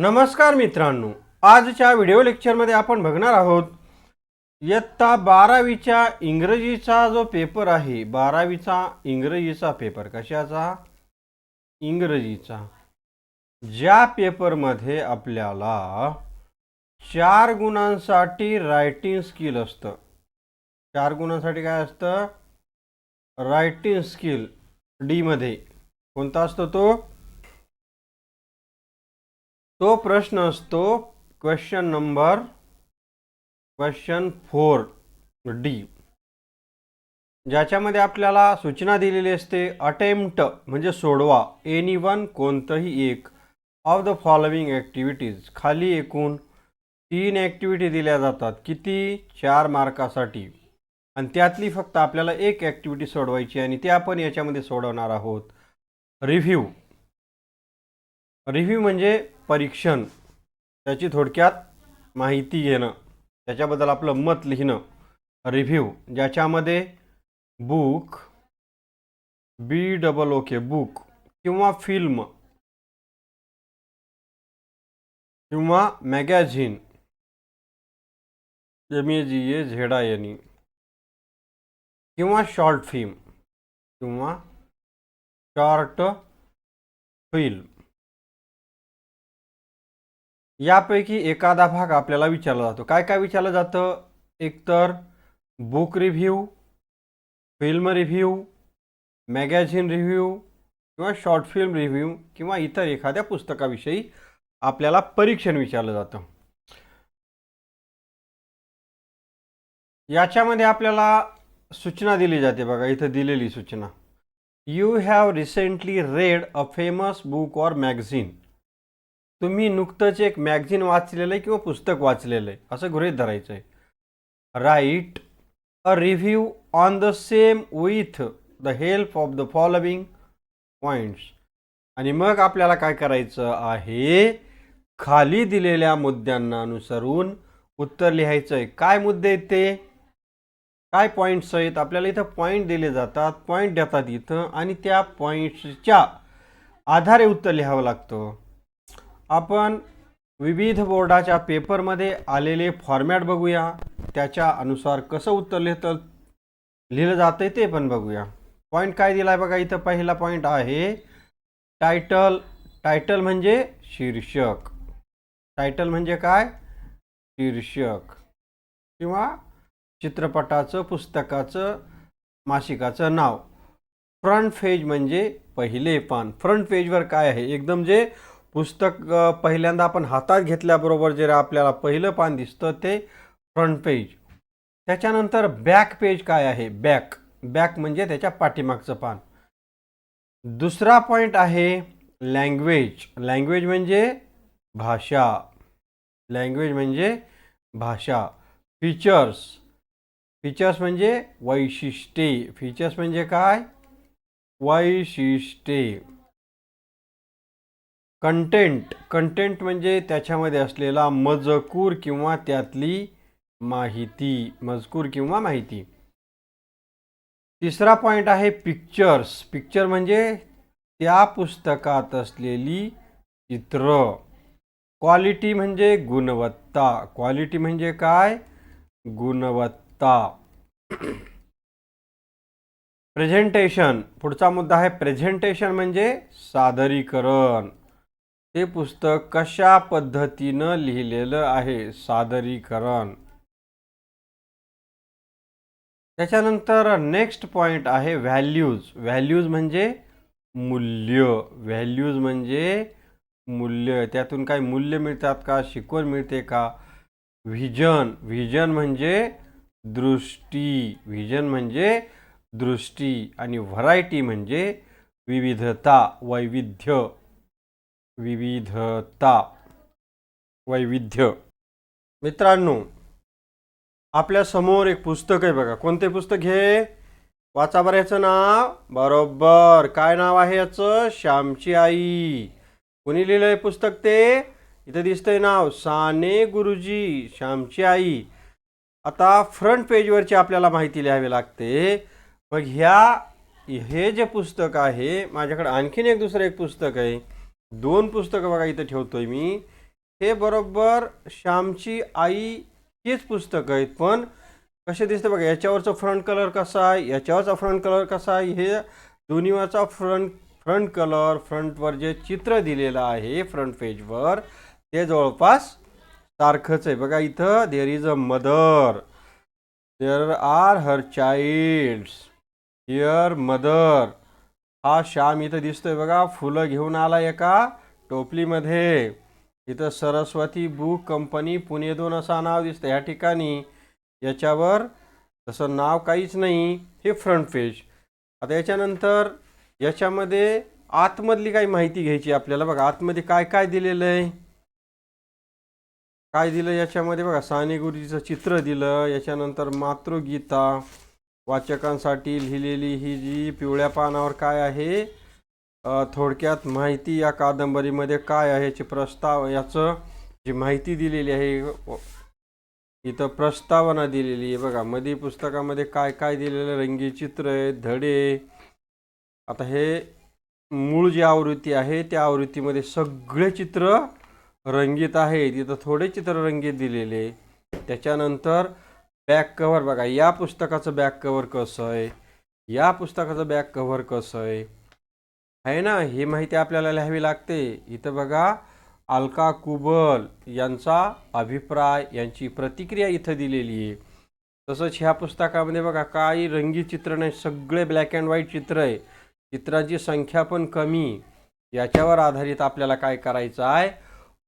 नमस्कार मित्रांनो आजच्या व्हिडिओ लेक्चरमध्ये आपण बघणार आहोत इयत्ता बारावीच्या इंग्रजीचा जो पेपर आहे बारावीचा इंग्रजीचा पेपर कशाचा? इंग्रजीचा. ज्या पेपरमध्ये आपल्याला चार गुणांसाठी रायटिंग स्किल असतं. चार गुणांसाठी काय असतं? रायटिंग स्किल डीमध्ये कोणता असतो तो? तो प्रश्न असतो question number question four D ज्याच्यामध्ये आपल्याला सूचना दिलेली असते अटेम्प्ट म्हणजे सोडवा. एनी वन कोणतंही एक ऑफ द फॉलोविंग ॲक्टिव्हिटीज खाली एकूण तीन ॲक्टिव्हिटी दिल्या जातात. किती? चार मार्कासाठी. आणि त्यातली फक्त आपल्याला एक ॲक्टिव्हिटी सोडवायची आणि ते आपण याच्यामध्ये सोडवणार आहोत. रिव्ह्यू रिव्ह्यू म्हणजे परीक्षण. त्याची थोडक्यात माहिती घेणं. त्याच्याबद्दल आपलं मत लिहिणं. रिव्ह्यू ज्याच्यामध्ये book B double O K किंवा फिल्म किंवा magazine M A G A झेडा यांनी. किंवा शॉर्ट फिल्म किंवा शॉर्ट फिल्म यापैकी एखादा भाग आपल्याला विचारला जातो. काय काय विचारलं जातं? एकतर book review film review magazine review किंवा शॉर्ट फिल्म रिव्ह्यू किंवा इतर एखाद्या पुस्तकाविषयी आपल्याला परीक्षण विचारलं जातं. याच्यामध्ये आपल्याला सूचना दिली जाते बघा इथं दिलेली सूचना. You have recently read a famous book or magazine तुम्ही नुकतंच एक मॅगझिन वाचलेलं आहे किंवा पुस्तक वाचलेलं आहे? असं गृहीत धरायचं आहे. Write a review on the same with the help of the following points आणि मग आपल्याला काय करायचं आहे? खाली दिलेल्या मुद्द्यांना अनुसरून उत्तर लिहायचं आहे. काय मुद्दे आहेत ते? काय पॉईंट्स आहेत? आपल्याला इथं पॉईंट दिले जातात पॉईंट देतात इथं आणि त्या पॉईंट्सच्या आधारे उत्तर लिहावं लागतं. आपण विविध बोर्डाच्या पेपरमध्ये आलेले फॉर्मॅट बघूया. त्याच्या अनुसार कसं उत्तर लिहितं लिहिलं जातं आहे ते पण बघूया. पॉईंट काय दिला आहे बघा इथं पहिला पॉईंट आहे. टायटल टायटल म्हणजे शीर्षक. टायटल म्हणजे काय? शीर्षक. किंवा चित्रपटाचं पुस्तकाचं मासिकाचं नाव. फ्रंट पेज म्हणजे पहिले पान. फ्रंट पेजवर काय आहे? एकदम जे पुस्तक पहिल्यांदा आपण हातात घेतल्याबरोबर जे आपल्याला पहिलं पान दिसतं ते फ्रंट पेज त्याच्यानंतर बॅक पेज काय आहे? बॅक बॅक म्हणजे त्याच्या पाठीमागचं पान. दुसरा पॉईंट आहे लँग्वेज लँग्वेज म्हणजे भाषा. लँग्वेज म्हणजे भाषा. फीचर्स फीचर्स म्हणजे वैशिष्ट्ये. फीचर्स म्हणजे काय? वैशिष्ट्ये. कंटेंट कंटेंट म्हणजे त्याच्यामध्ये असलेला मजकूर किंवा त्यातली माहिती. मजकूर किंवा माहिती. तिसरा पॉईंट आहे पिक्चर्स पिक्चर म्हणजे त्या पुस्तकात असलेली चित्र. क्वालिटी म्हणजे गुणवत्ता. क्वालिटी म्हणजे काय? गुणवत्ता. प्रेझेंटेशन पुढचा मुद्दा आहे प्रेझेंटेशन म्हणजे सादरीकरण. ते पुस्तक कशा पद्धतीनं लिहिलेलं आहे? सादरीकरण. त्याच्यानंतर नेक्स्ट पॉईंट आहे व्हॅल्यूज व्हॅल्यूज म्हणजे मूल्य. व्हॅल्यूज म्हणजे मूल्य. त्यातून काही मूल्य मिळतात का? शिकवण मिळते का? व्हिजन व्हिजन म्हणजे दृष्टी. व्हिजन म्हणजे दृष्टी. आणि व्हरायटी म्हणजे विविधता वैविध्य. विविधता वैविध्य. मित्रांनो आपल्यासमोर एक पुस्तक आहे बघा. कोणते पुस्तक हे? वाचा बरं याचं नाव. बरोबर. काय नाव आहे याचं? श्यामची आई. कोणी लिहिलं आहे पुस्तक ते? इथं दिसतंय नाव. साने गुरुजी श्यामची आई. आता फ्रंट पेजवरची आपल्याला माहिती लिहावी लागते. मग ह्या हे जे पुस्तक आहे माझ्याकडे आणखीन एक दुसरं एक पुस्तक आहे. दोन पुस्तकं बघा इथं ठेवतोय मी. हे बरोबर श्यामची आई हेच पुस्तक आहेत पण कसे दिसते बघा याच्यावरचा फ्रंट कलर कसा आहे याच्यावरचा फ्रंट कलर कसा आहे हे दोन्हीवरचा फ्रंट फ्रंट कलर फ्रंटवर जे चित्र दिलेलं आहे फ्रंट पेजवर ते जवळपास सारखंच आहे. बघा इथं there is a mother there are her childs here mother हा श्याम इथं दिसतोय बघा फुलं घेऊन आला एका टोपलीमध्ये. इथं सरस्वती बुक कंपनी पुणे दोन असं नाव दिसतं ह्या ठिकाणी याच्यावर तसं नाव काहीच नाही हे फ्रंट पेज आता याच्यानंतर याच्यामध्ये आतमधली काही माहिती घ्यायची आपल्याला. बघा आतमध्ये काय काय दिलेलं आहे? काय दिलं याच्यामध्ये? बघा साने गुरुजीचं चित्र दिलं. याच्यानंतर मातृगीता. वाचकांसाठी लिहिलेली ही जी पिवळ्या पानावर काय आहे थोडक्यात माहिती या कादंबरीमध्ये काय आहे याचे प्रस्ताव याचं जी माहिती दिलेली आहे इथं प्रस्तावना दिलेली आहे. बघा मध्ये पुस्तकामध्ये काय काय दिलेलं रंगी चित्र आहे धडे आता हे मूळ जी आवृत्ती आहे त्या आवृत्तीमध्ये सगळे चित्र रंगीत आहेत. इथं थोडे चित्र रंगीत दिलेले त्याच्यानंतर बॅक कव्हर बघा या पुस्तकाचं बॅक कव्हर कसं आहे? या पुस्तकाचं बॅक कव्हर कसं आहे? आहे ना? ही माहिती आपल्याला लिहावी लागते. इथं बघा अलका कुबल यांचा अभिप्राय यांची प्रतिक्रिया इथं दिलेली आहे. तसंच ह्या पुस्तकामध्ये बघा काही रंगीत चित्र नाही सगळे ब्लॅक अँड व्हाईट चित्र आहे. चित्रांची संख्या पण कमी. याच्यावर आधारित आपल्याला काय करायचं आहे?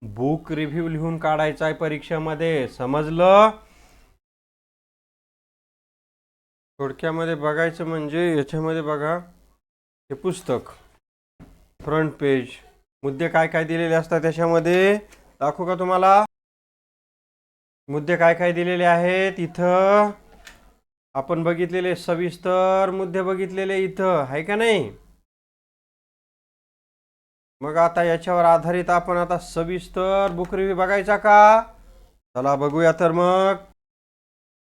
बुक रिव्ह्यू लिहून काढायचा आहे परीक्षेमध्ये. समजलं? थोडक्यामध्ये बघायचं म्हणजे याच्यामध्ये बघा हे पुस्तक फ्रंट पेज मुद्दे काय काय दिलेले असतात त्याच्यामध्ये दाखवू का तुम्हाला? मुद्दे काय काय दिलेले आहेत इथं? आपण बघितलेले सविस्तर मुद्दे बघितलेले इथं आहे का नाही? मग आता याच्यावर आधारित आपण आता सविस्तर बुक रिव्ह्यू बघायचा का? चला बघूया तर मग.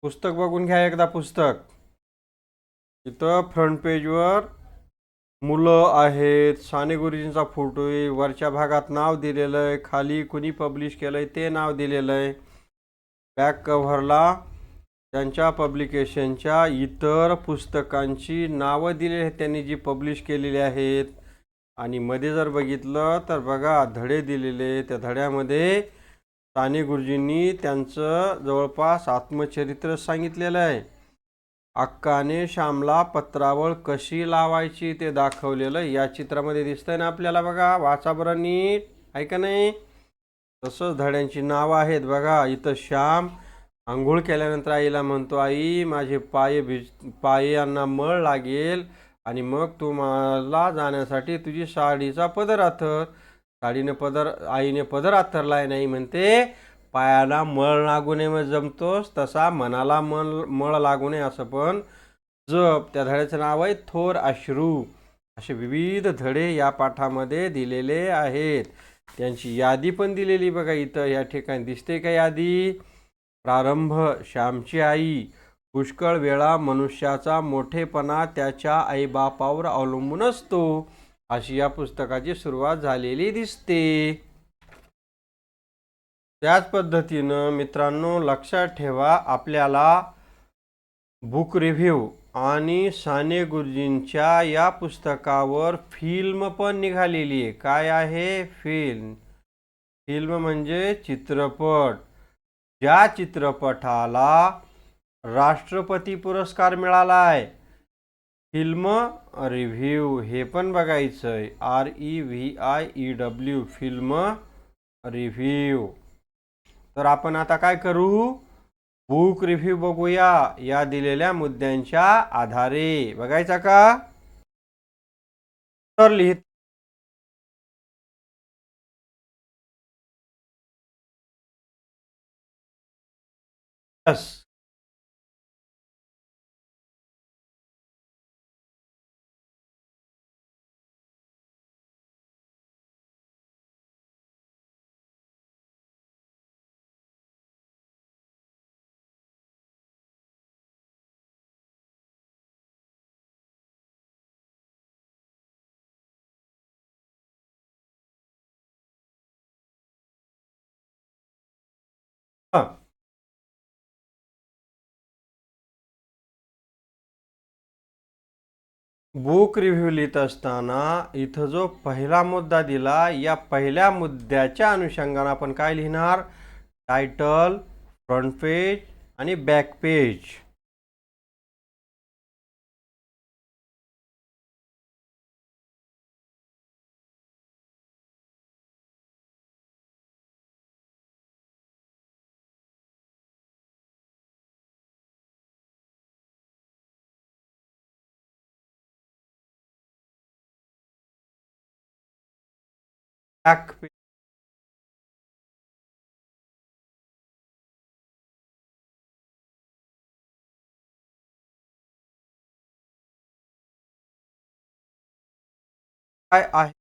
पुस्तक बघून घ्या एकदा पुस्तक. इथं फ्रंट पेजवर मुलं आहेत. साने गुरुजींचा फोटो आहे. वरच्या भागात नाव दिलेलं आहे. खाली कुणी पब्लिश केलं आहे ते नाव दिलेलं आहे. बॅक कव्हरला त्यांच्या पब्लिकेशनच्या इतर पुस्तकांची नावं दिलेली आहेत. त्यांनी जी पब्लिश केलेली आहेत. आणि मध्ये जर बघितलं तर बघा धडे दिलेले त्या धड्यामध्ये साने गुरुजींनी त्यांचं जवळपास आत्मचरित्र सांगितलेलं आहे. अक्काने श्यामला पत्रावळ कशी लावायची ते दाखवलेलं या चित्रामध्ये दिसतंय ना आपल्याला बघा. वाचा बरं नीट. आहे का नाही? तसंच धड्यांची नावं आहेत बघा. इथं श्याम आंघोळ केल्यानंतर आईला म्हणतो आई माझे पाय भिज पायांना मळ लागेल आणि मग तुम्हाला जाण्यासाठी तुझी साडीचा पदर आथर. साडीने पदर आईने पदर आथरलाय नाही म्हणते. पायाला मळ लागू नये मग जमतोस तसा मनाला मन मळ लागू नये असं पण जप. त्या धड्याचं नाव आहे थोर अश्रू. असे विविध धडे या पाठामध्ये दिलेले आहेत. त्यांची यादी पण दिलेली बघा इथं. या ठिकाणी दिसते का यादी? प्रारंभ श्यामची आई. पुष्कळ वेळा मनुष्याचा मोठेपणा त्याच्या आईबापावर अवलंबून असतो. अशी या पुस्तकाची सुरुवात झालेली दिसते. त्याच पद्धतीनं मित्रांनो लक्षात ठेवा आपल्याला बुक रिव्ह्यू आणि साने गुरुजींच्या या पुस्तकावर फिल्म पण निघालेली आहे. काय आहे? फिल्म फिल्म म्हणजे चित्रपट. ज्या चित्रपटाला राष्ट्रपती पुरस्कार मिळाला आहे फिल्म रिव्ह्यू हे पण बघायचं आहे R E V I E W film review तर आपण आता काय करू? बुक रिव्ह्यू बघूया या दिलेल्या मुद्द्यांच्या आधारे. बघायचा का? तर लिहित Yes. बुक रिव्ह्यू लिहित असताना इथं जो पहिला मुद्दा दिला या पहिल्या मुद्द्याच्या अनुषंगानं आपण काय लिहिणार? टायटल फ्रंट पेज आणि बॅक पेज बॅक पेज काय आहे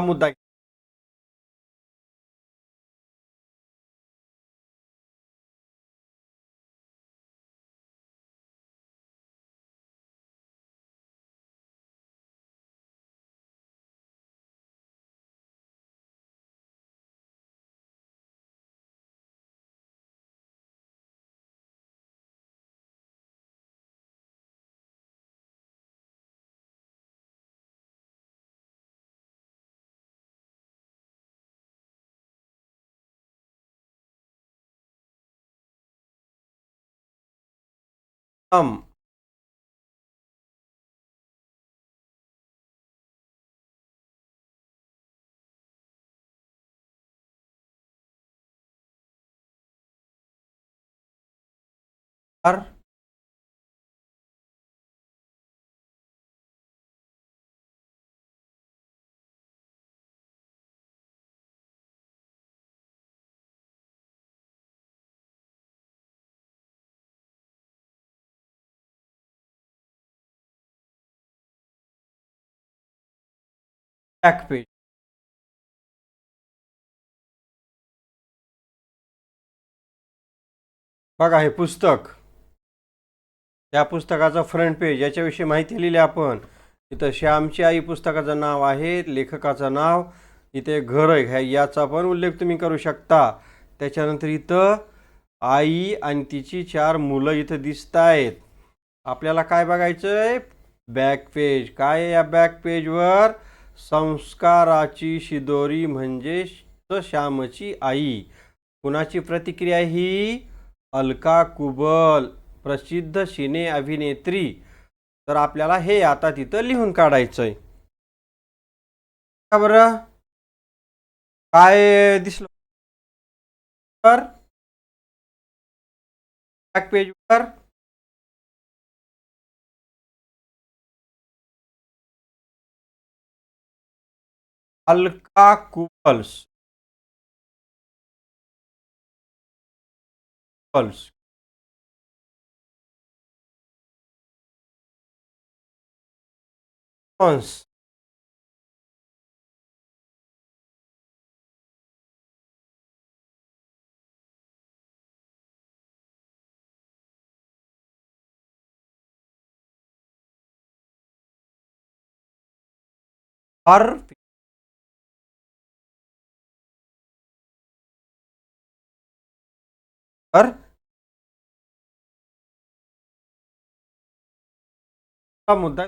तर हा मुद्दा सम बॅक पेज बघा हे पुस्तक. त्या पुस्तकाचा फ्रंट पेज याच्याविषयी माहिती लिहिली आपण. इथं श्यामची आई पुस्तकाचं नाव आहे लेखकाचं नाव. इथे घर आहे ह्या याचा पण उल्लेख तुम्ही करू शकता. त्याच्यानंतर इथं आई आणि तिची चार मुलं इथं दिसत आहेत आपल्याला काय बघायचं आहे बॅक पेज काय आहे या बॅक पेजवर संस्काराची शिदोरी म्हणजे श्यामची आई. कुणाची प्रतिक्रिया ही? अलका कुबल प्रसिद्ध सिने अभिनेत्री. तर आपल्याला हे आता तिथं लिहून काढायचं आहे का बरं? काय दिसलं? तर बॅक पेजवर अलका कुबल्स कुबल्स कंस हर हा मुद्दा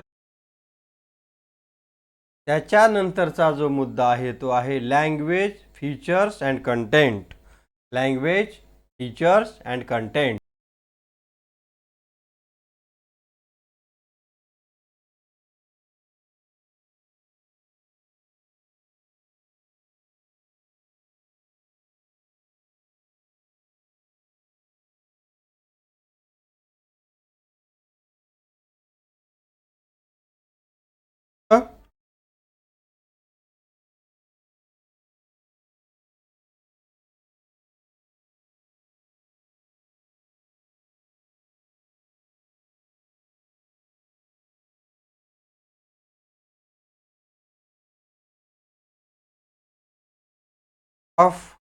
त्याच्यानंतरचा जो मुद्दा आहे तो आहे language features and content language features and content of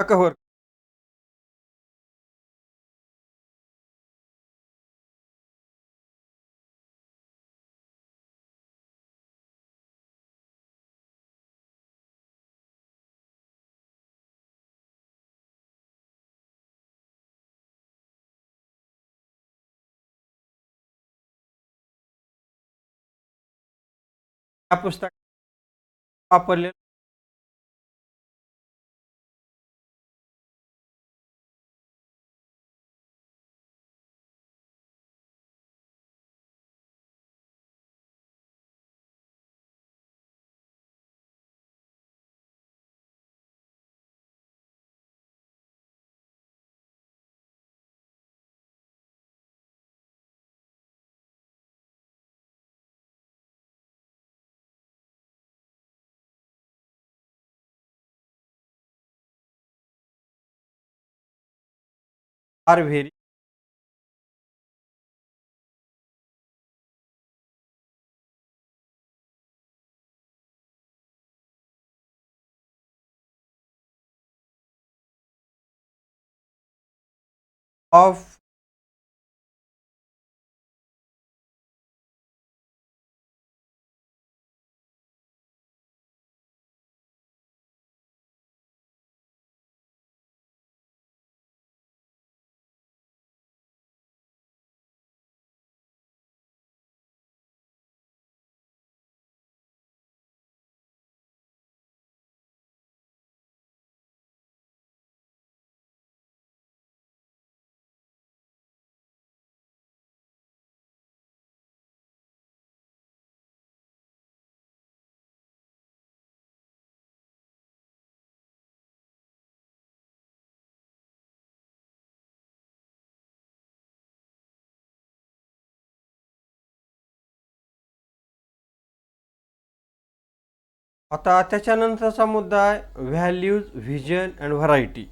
договор या पुस्तक वापरले आर व्हेरी आता त्याच्यानंतरचा मुद्दा आहे व्हॅल्यूज व्हिजन अँड व्हरायटी